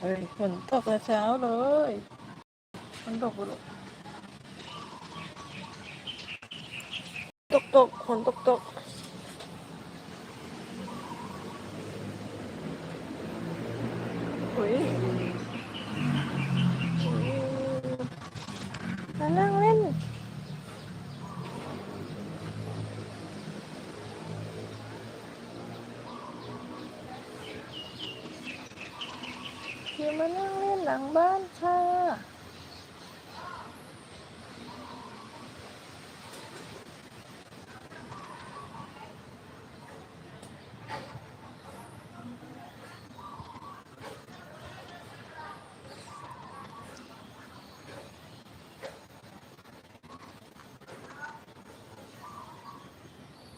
เฮ้ยฝนตกแต่เช้าเลยฝนตกบุรุตกตกฝนตกตกอุ้ยอุ๊ยมานั่งเล่น อยู่ มานั่งเล่นหลังบ้านค่ะ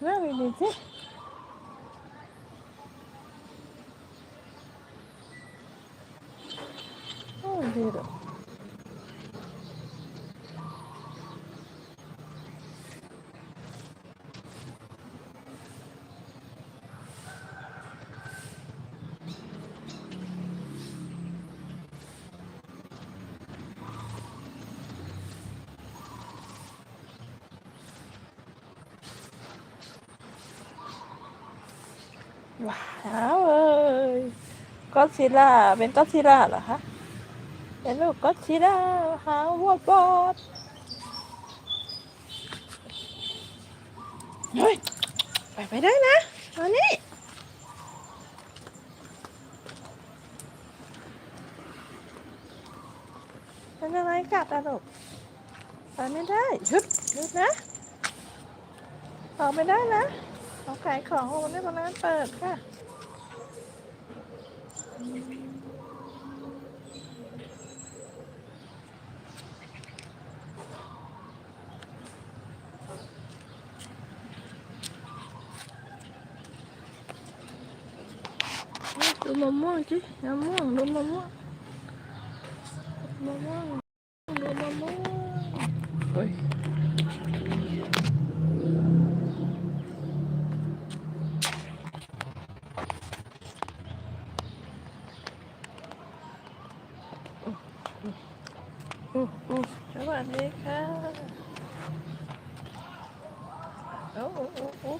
นั่งดีๆสิโอ้ดีเลย ว้าวเอ้ยก็ซิล่าเป็นก็ซิล่าเหรอคะเป็นลูกก็ซิล่าหาวัวบอดเฮ้ยไปไปได้นะมานี่เป็นอะไรกัดอะลูกไปไม่ได้หยุดหยุดนะออกไม่ได้นะ เขาขายของวันนี้ตอนนั้นเปิดค่ะดูมะม่วงสิมะม่วงดูมะม่วงมะม่วงดูมะม่วงเฮ้ย อืมอืมสวัสดีค่ะโอ้โอ้โอ้โอ้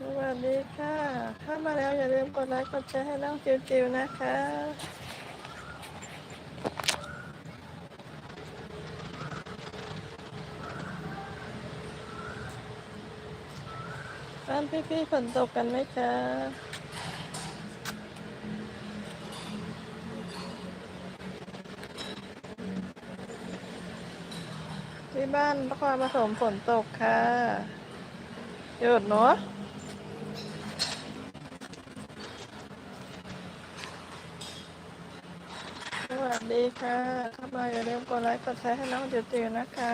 ส วัสดีค่ะเข้ามาแล้วอย่าลืมกดไลค์กดแชร์ให้น้องจิวๆนะคะบ้านพี่ๆฝนตกกันไหมคะที่บ้านนครปฐมฝนตกค่ะหยุดเนาะ วัสดีค่ะเข้ามาอย่าลืมกดไลค์กดแชร์ให้น้องจิ๋วๆนะคะ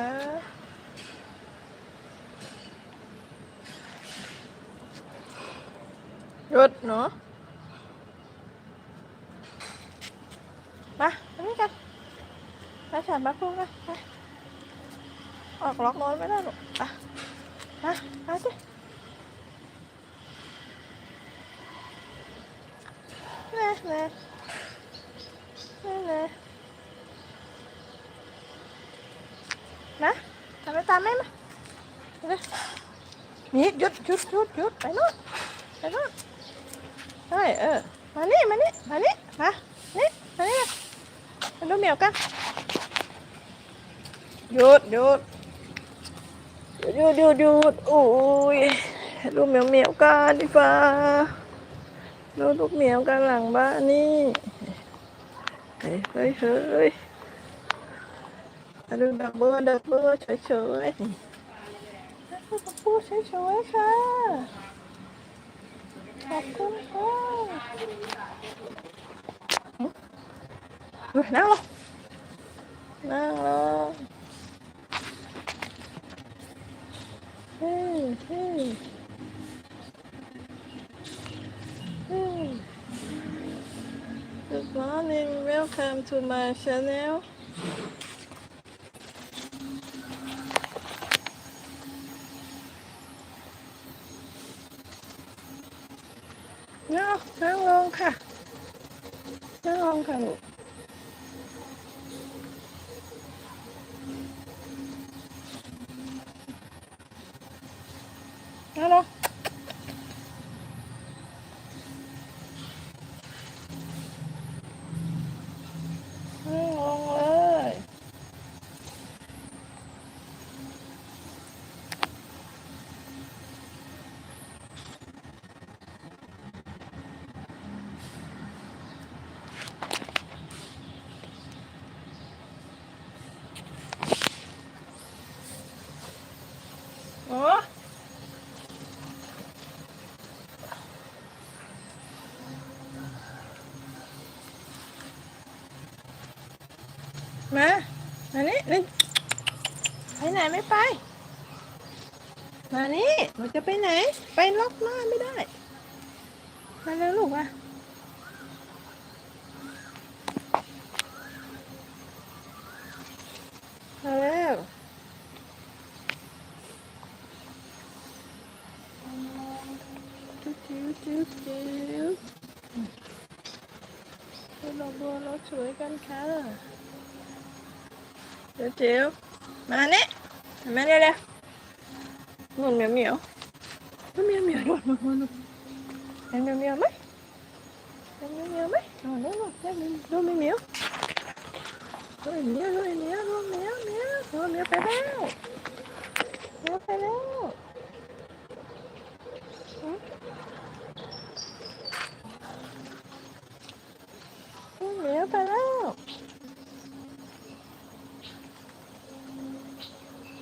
หยุดเนาะมาอันนี้กันไปฉันมาพุ่งนไปออกล็อกรถไม่ได้หรอกอะมามาสิเน่เน่เน่เน่นะทำไปตามแม่มาไปเลยนี่หยุดหยุดหยุดหยุดไปโน่นไปโน่นเฮ้ยเออ มานี่ มานี่ มานี่ มา นี่ มานี่มาดูเหมียวกันหยุดหยุดหยุดหยุดหยุดโอ้ยดูเหมียวเหมียวกันดีฟ้าดูลูกเหมียวกันหลังบ้านนี่ เฮ้ยเฮ้ยเฮ้ยดูดักเบอร์ดักเบอร์เฉยเฉยพูดเฉยเฉยค่ะขอบคุณค่ะนั่งลงนั่งลงเฮ้ยเฮ้ย welcome to my channel. No, hello, ka. Hello, ka. Hello. มา มานี่นี่ไปไหนไม่ไป มานี่เราจะไปไหน ไปล็อกหน้าไม่ได้ มาเร็วลูกมามาเร็วจิ๊วจิ๊วจิ๊วเราดอกบัวเราสวยกันค่ะ เดี๋ยวจิ๊วมานี่มาเร็วเร็วหนุนเหมียวเหมียวเหมียวเหมียวโดดมาหนุนเห็นเหมียวเหมียวไหมเห็นเหมียวเหมียวไหมโน่นโน่นโน่นเห็นดูเหมียวเหมียวดูเหมียวดูเหมียวดูเหมียวเหมียวดูเหมียวไปแล้วเหมียวไปแล้วหืมดูเหมียวไปแล้ว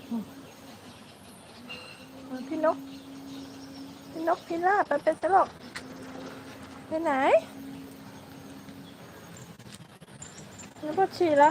อืมเอาพี่นกพี่น กพี่ลาบไปเป็นตลกไปไหนแล้วปวดฉี่ละ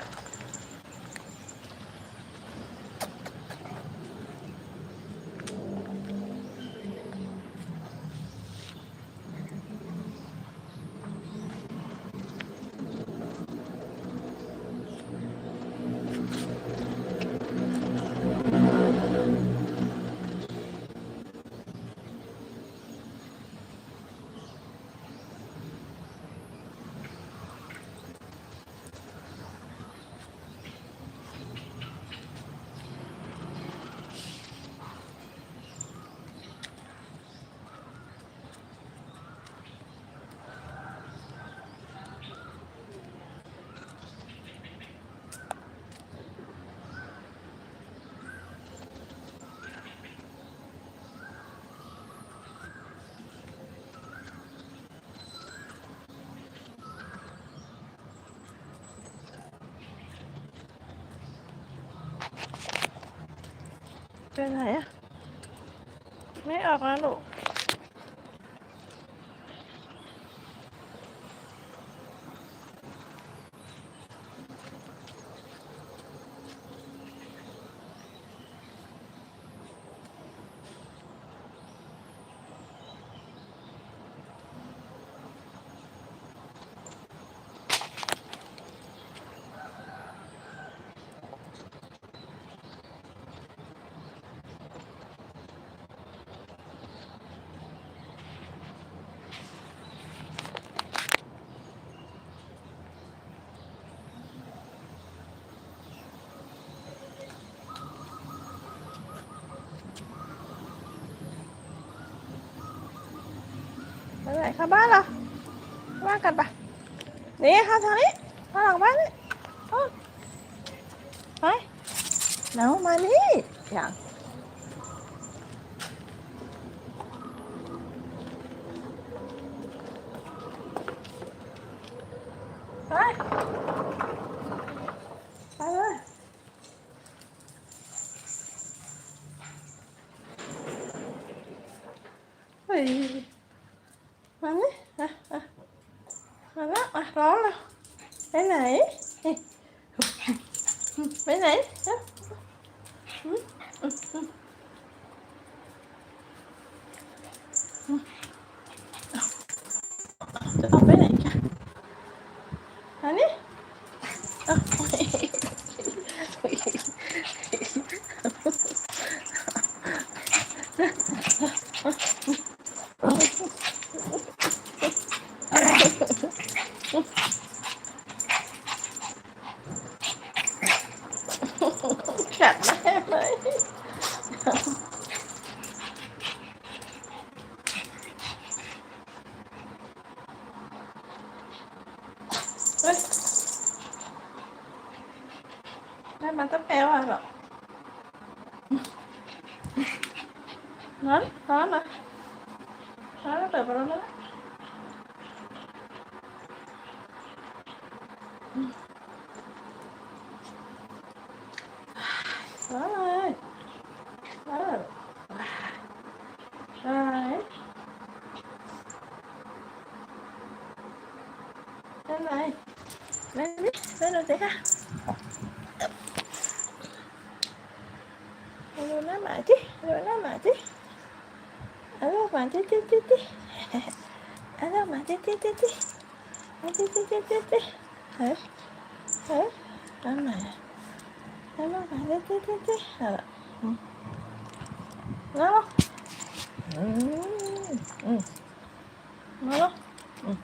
ไปไหนอะไม่ออกนะลูก นเข้าบ้านเหรอเข้าบ้ากันปะนี่เข้าทางนี้เข้าหลังบ้านนี่เอไปเนามานี่อย่างไปไปเลยเฮ้ย มานี่อะอะมาแล้วอะร้องแล้ว ไปไหนเฮ้ยไปไหนเอ้าอืมอืมอืมอืมเอาจะต้องไปไหนกันอันนี้เอาโอ้ย กัดแม่ไหม เฮ้ยแม่มันต้องแปลว่าหรอร้อนร้ อนเหรอร้อนแล้วเปิดไปแล้วนะร้อนเลยร้อนเลยร้อนเลยร้อนเลยเล่นดิเล่นดูสิค่ะดูหน้าหมาจิดูหน้าหมาจิเอาลูกหมาจิจิจิจิเอาลูกหมาจิจิจิจิเอาจิจิจิจิจิเฮ้ยเฮ้ยน้ำหมาเอาลูกหมาจิจิจิจิเอาละอืมเอาลูกอืมอืมมาลูกอืม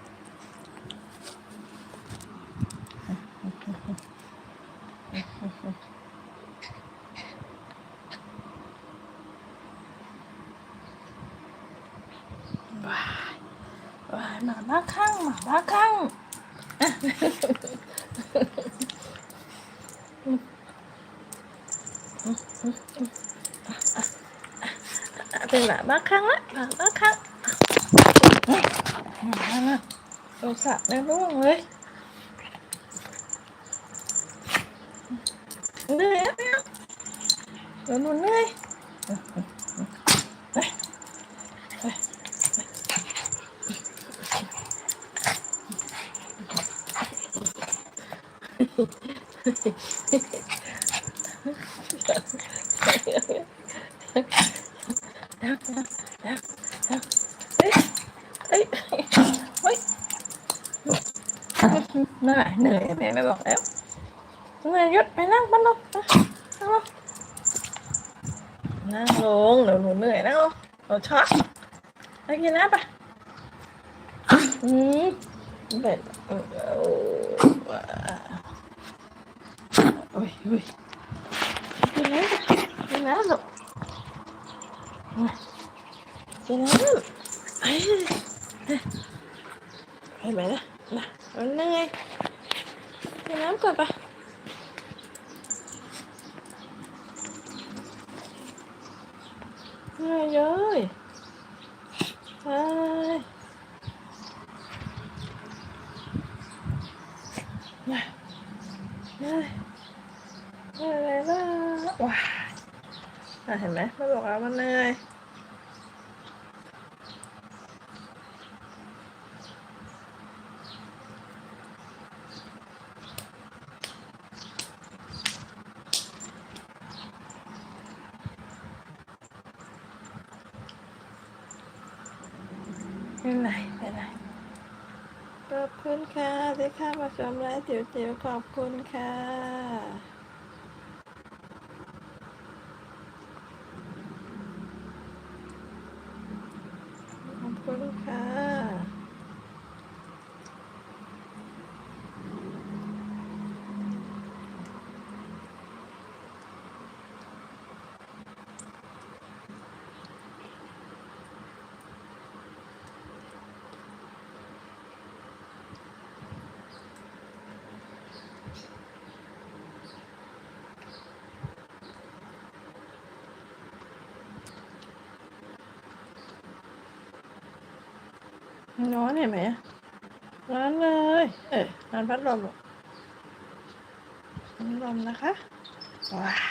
ว้ายว้ายหมาบ้าข้างหมาบ้าข้างเป็นห มาบ้าข้างละหมาบ้าข้างมาละโทรศัพท์ในร่วงเลยเหนื่อยแล้วเดี๋ยวหนูเหนื่อยไปไป เอ้ยเอ้ยเฮ้ยเหนื่อยเหนื่อยแม่ไม่บอกแล้วเหนื่อยหยุดไป นั่งบ้านลงนั่งลงนั่งลงเดี๋ อะเห็นไหมไม่บอกแล้วมันเหนื่อยเป็นไรเป็นขอบคุณค่ะที่เข้ามาชมไลฟ์จิ๋วๆขอบคุณค่ะ ขอบคุณค่ะ ร้อนเห็นไหมร้อนเลย เออร้อนพัดลมหรอพัดลมนะคะว้า